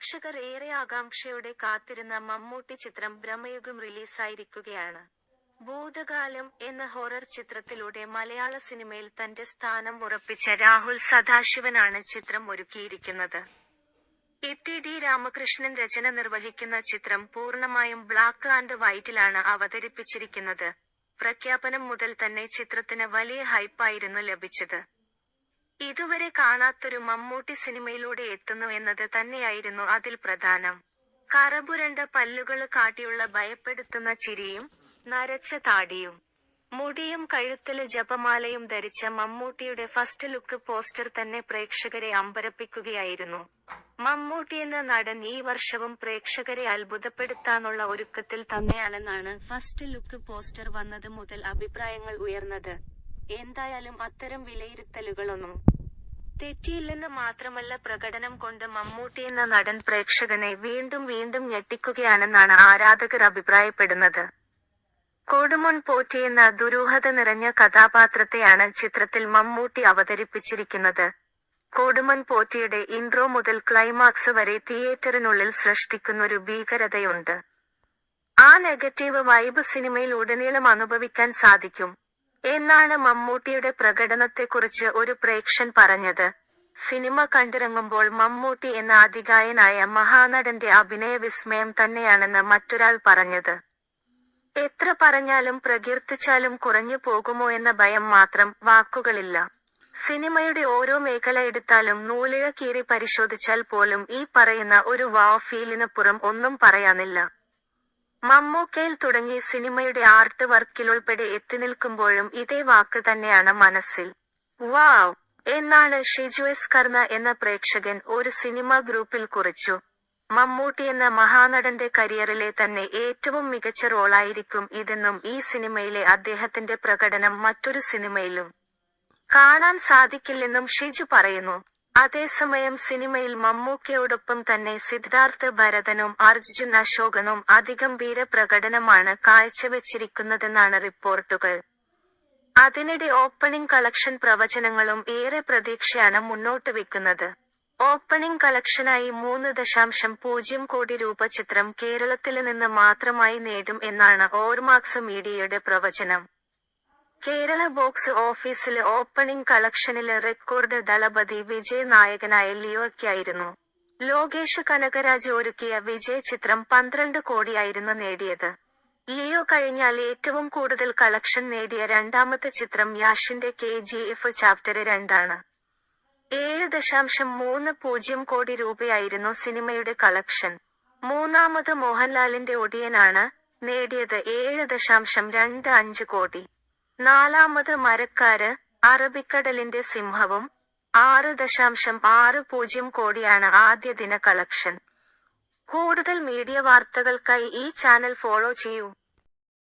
പ്രേക്ഷകർ ഏറെ ആകാംക്ഷയോടെ കാത്തിരുന്ന മമ്മൂട്ടി ചിത്രം ബ്രഹ്മയുഗം റിലീസായിരിക്കുകയാണ്. ഭൂതകാലം എന്ന ഹൊറർ ചിത്രത്തിലൂടെ മലയാള സിനിമയിൽ തന്റെ സ്ഥാനം ഉറപ്പിച്ച രാഹുൽ സദാശിവനാണ് ചിത്രം ഒരുക്കിയിരിക്കുന്നത്. എ ടി ഡി രാമകൃഷ്ണൻ രചന നിർവഹിക്കുന്ന ചിത്രം പൂർണമായും ബ്ലാക്ക് ആൻഡ് വൈറ്റിലാണ് അവതരിപ്പിച്ചിരിക്കുന്നത്. പ്രഖ്യാപനം മുതൽ തന്നെ ചിത്രത്തിന് വലിയ ഹൈപ്പായിരുന്നു ലഭിച്ചത്. ഇതുവരെ കാണാത്തൊരു മമ്മൂട്ടി സിനിമയിലൂടെ എത്തുന്നു എന്നത് തന്നെയായിരുന്നു അതിൽ പ്രധാനം. കറപുരണ്ട പല്ലുകൾ കാട്ടിയുള്ള ഭയപ്പെടുത്തുന്ന ചിരിയും നരച്ച താടിയും. മുടിയും കഴുത്തിൽ ജപമാലയും ധരിച്ച മമ്മൂട്ടിയുടെ ഫസ്റ്റ് ലുക്ക് പോസ്റ്റർ തന്നെ പ്രേക്ഷകരെ അമ്പരപ്പിക്കുകയായിരുന്നു. മമ്മൂട്ടി എന്ന നടൻ ഈ വർഷവും പ്രേക്ഷകരെ അത്ഭുതപ്പെടുത്താനുള്ള ഒരുക്കത്തിൽ തന്നെയാണെന്നാണ് ഫസ്റ്റ് ലുക്ക് പോസ്റ്റർ വന്നത് മുതൽ അഭിപ്രായങ്ങൾ ഉയർന്നത്. എന്തായാലും അത്തരം വിലയിരുത്തലുകളൊന്നും തെറ്റിയില്ലെന്ന് മാത്രമല്ല പ്രകടനം കൊണ്ട് മമ്മൂട്ടി എന്ന നടൻ പ്രേക്ഷകനെ വീണ്ടും വീണ്ടും ഞെട്ടിക്കുകയാണെന്നാണ് ആരാധകർ അഭിപ്രായപ്പെടുന്നത്. കൊടുമൺ പോറ്റി എന്ന ദുരൂഹത നിറഞ്ഞ കഥാപാത്രത്തെയാണ് ചിത്രത്തിൽ മമ്മൂട്ടി അവതരിപ്പിച്ചിരിക്കുന്നത്. കൊടുമൺ പോറ്റിയുടെ ഇൻട്രോ മുതൽ ക്ലൈമാക്സ് വരെ തിയേറ്ററിനുള്ളിൽ സൃഷ്ടിക്കുന്നൊരു ഭീകരതയുണ്ട്. ആ നെഗറ്റീവ് വൈബ് സിനിമയിൽ ഉടനീളം അനുഭവിക്കാൻ സാധിക്കും. എന്നാണ് മമ്മൂട്ടിയുടെ പ്രകടനത്തെക്കുറിച്ച് ഒരു പ്രേക്ഷൻ പറഞ്ഞത്. സിനിമ കണ്ടിറങ്ങുമ്പോൾ മമ്മൂട്ടി എന്ന അതികായനായ മഹാനടന്റെ അഭിനയ വിസ്മയം തന്നെയാണെന്ന് മറ്റൊരാൾ പറഞ്ഞത്. എത്ര പറഞ്ഞാലും പ്രകീർത്തിച്ചാലും കുറഞ്ഞു പോകുമോ എന്ന ഭയം മാത്രം വാക്കുകളില്ല. സിനിമയുടെ ഓരോ മേഖല എടുത്താലും നൂലിഴ കീറി പരിശോധിച്ചാൽ പോലും ഈ പറയുന്ന ഒരു വാവ് ഫീലിനപ്പുറം ഒന്നും പറയാനില്ല. മമ്മൂക്കയിൽ തുടങ്ങി സിനിമയുടെ ആർട്ട് വർക്കിലുൾപ്പെടെ എത്തിനിൽക്കുമ്പോഴും ഇതേ വാക്ക് തന്നെയാണ് മനസ്സിൽ. വാവ് എന്നാണ് ഷിജു എസ് കർണ എന്ന പ്രേക്ഷകൻ ഒരു സിനിമാ ഗ്രൂപ്പിൽ കുറിച്ചു. മമ്മൂട്ടി എന്ന മഹാനടന്റെ കരിയറിലെ തന്നെ ഏറ്റവും മികച്ച റോളായിരിക്കും ഇതെന്നും ഈ സിനിമയിലെ അദ്ദേഹത്തിന്റെ പ്രകടനം മറ്റൊരു സിനിമയിലും. കാണാൻ സാധിക്കില്ലെന്നും ഷിജു പറയുന്നു. അതേസമയം സിനിമയിൽ മമ്മൂക്കയോടൊപ്പം തന്നെ സിദ്ധാർത്ഥ ഭരതനും അർജുൻ അശോകനും അതിഗംഭീര പ്രകടനമാണ് കാഴ്ചവെച്ചിരിക്കുന്നതെന്നാണ് റിപ്പോർട്ടുകൾ. അതിനിടെ ഓപ്പണിംഗ് കളക്ഷൻ പ്രവചനങ്ങളും ഏറെ പ്രതീക്ഷയാണ് മുന്നോട്ട് വെക്കുന്നത്. ഓപ്പണിംഗ് കളക്ഷനായി മൂന്ന് ദശാംശം പൂജ്യം കോടി രൂപ ചിത്രം കേരളത്തിൽ നിന്ന് മാത്രമായി നേടും എന്നാണ് ഓർമാക്സ് മീഡിയയുടെ പ്രവചനം. കേരള ബോക്സ് ഓഫീസിലെ ഓപ്പണിംഗ് കളക്ഷനിൽ റെക്കോർഡ് ദളപതി വിജയ് നായകനായ ലിയോയ്ക്കായിരുന്നു. ലോകേഷ് കനകരാജ് ഒരുക്കിയ വിജയ് ചിത്രം പന്ത്രണ്ട് കോടിയായിരുന്നു നേടിയത്. ലിയോ കഴിഞ്ഞാൽ ഏറ്റവും കൂടുതൽ കളക്ഷൻ നേടിയ രണ്ടാമത്തെ ചിത്രം യാഷിന്റെ കെ ജി എഫ് ചാപ്റ്റർ രണ്ടാണ്. ഏഴ് ദശാംശം മൂന്ന് പൂജ്യം കോടി രൂപയായിരുന്നു സിനിമയുടെ കളക്ഷൻ. മൂന്നാമത് മോഹൻലാലിന്റെ ഒടിയനാണ് നേടിയത് ഏഴ് ദശാംശം രണ്ട് അഞ്ച് കോടി. നാലാമത് മരക്കാര് അറബിക്കടലിന്റെ സിംഹവും ആറ് ദശാംശം ആറ് പൂജ്യം കോടിയാണ് ആദ്യ ദിന കളക്ഷൻ. കൂടുതൽ മീഡിയ വാർത്തകൾക്കായി ഈ ചാനൽ ഫോളോ ചെയ്യൂ.